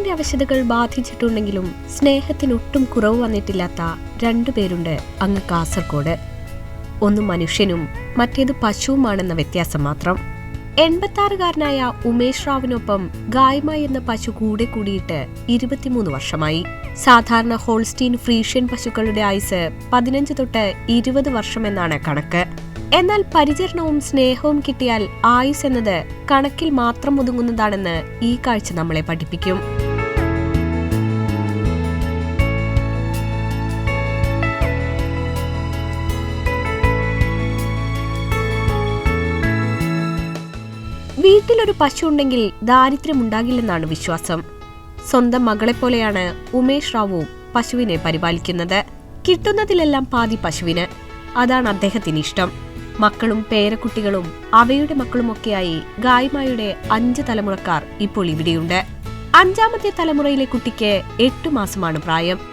അനിവാര്യാവശ്യതകൾ ബാധിച്ചിട്ടുണ്ടെങ്കിലും സ്നേഹത്തിന് ഒട്ടും കുറവ് വന്നിട്ടില്ലാത്ത രണ്ടുപേരുണ്ട് അങ്ങ് കാസർകോട് ഒന്ന് മനുഷ്യനും മറ്റേത് പശുവുമാണെന്ന വ്യത്യാസം മാത്രം. എൺപത്താറുകാരനായ ഉമേഷ് റാവിനൊപ്പം ഗായ്മ എന്ന പശു കൂടെ കൂടിയിട്ട് ഇരുപത്തിമൂന്ന് വർഷമായി. സാധാരണ ഹോൾസ്റ്റീൻ ഫ്രീഷ്യൻ പശുക്കളുടെ ആയുസ് പതിനഞ്ച് തൊട്ട് ഇരുപത് വർഷമെന്നാണ് കണക്ക്. എന്നാൽ പരിചരണവും സ്നേഹവും കിട്ടിയാൽ ആയുസ് എന്നത് കണക്കിൽ മാത്രം ഒതുങ്ങുന്നതാണെന്ന് ഈ കാഴ്ച നമ്മളെ പഠിപ്പിക്കും. വീട്ടിലൊരു പശു ഉണ്ടെങ്കിൽ ദാരിദ്ര്യം ദാരിദ്ര്യമുണ്ടാകില്ലെന്നാണ് വിശ്വാസം. സ്വന്തം മകളെപ്പോലെയാണ് ഉമേഷ് റാവു പശുവിനെ പരിപാലിക്കുന്നത്. കിട്ടുന്നതിലെല്ലാം പാതി പശുവിന്. അതാണ് അദ്ദേഹത്തിന് ഇഷ്ടം. മക്കളും പേരക്കുട്ടികളും അവയുടെ മക്കളുമൊക്കെയായി ഗായ്മായുടെ അഞ്ച് തലമുറക്കാർ ഇപ്പോൾ ഇവിടെയുണ്ട്. അഞ്ചാമത്തെ തലമുറയിലെ കുട്ടിക്ക് എട്ടു മാസമാണ് പ്രായം.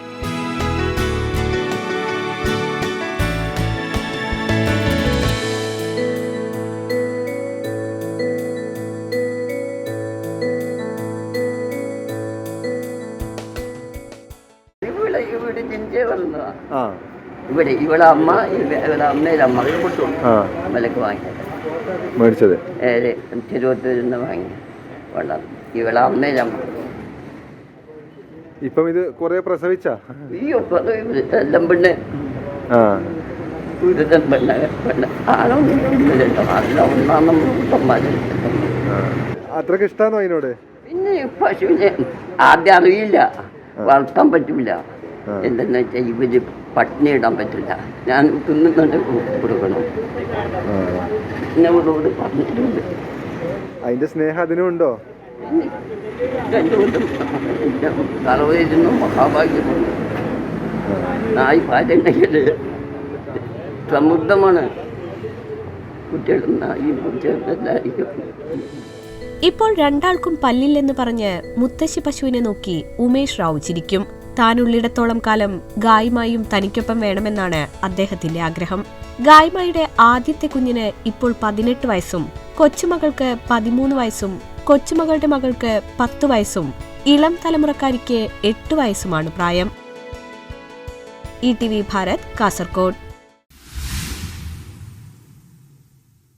ഇവിടെ ഇവിടെ അമ്മ ഇവ- ഇവിടെ അമ്മയുടെ അമ്മ കൊടുത്തു അമ്മലൊക്കെ വാങ്ങിയത്. മേടിച്ചത്? നിന്ന് വാങ്ങി കൊണ്ടാണ് ഇവിടെ അമ്മയുടെ അമ്മ. ഇപ്പം ഇത് കുറെ പ്രസവിച്ച? അയ്യോ എല്ലാം പെണ്ണ്. ഒരുതൻ പെണ്ണ് പെണ്ണ്. ആണൊന്നും ഇല്ലല്ലോ അല്ല ഒന്നാം നമ്മൾ കുട്ടന്മാര് ആ. അത്രയ്ക്ക് ഇഷ്ടമാണോ അതിനോട്? പിന്നെ പശുവിനെ ആദ്യം അറിയില്ല. വളർത്താൻ പറ്റില്ല. എന്തെന്ന് വെച്ചാൽ ഇവർ പട്ടിണി ഇടാൻ പറ്റില്ല. ഞാൻ തിന്നുന്നുണ്ട് കൊടുക്കണം. ഇവരോട് പറഞ്ഞിട്ടുണ്ട് അതിന്റെ സ്നേഹം അതിനും ഉണ്ടോ? രണ്ടുകൊണ്ടും തലവേദന മഹാഭാഗ്യമാണ്. നായി പാലുണ്ടെങ്കിൽ സമൃദ്ധമാണ്. കുട്ടികളും നായും ചേർന്നെല്ലായിരിക്കും ഇപ്പോൾ രണ്ടാൾക്കും പല്ലില്ലെന്ന് പറഞ്ഞ് മുത്തശ്ശി പശുവിനെ നോക്കി ഉമേഷ് റാവു ചിരിക്കും. താനുള്ളിടത്തോളം കാലം ഗായ്മായും തനിക്കൊപ്പം വേണമെന്നാണ് അദ്ദേഹത്തിന്റെ ആഗ്രഹം. ഗായ്മയുടെ ആദ്യത്തെ കുഞ്ഞിന് ഇപ്പോൾ പതിനെട്ട് വയസ്സും കൊച്ചുമകൾക്ക് പതിമൂന്ന് വയസ്സും കൊച്ചുമകളുടെ മകൾക്ക് പത്ത് വയസ്സും ഇളം തലമുറക്കാരിക്ക് എട്ട് വയസ്സുമാണ് പ്രായം. E T V Bharat Kasaragod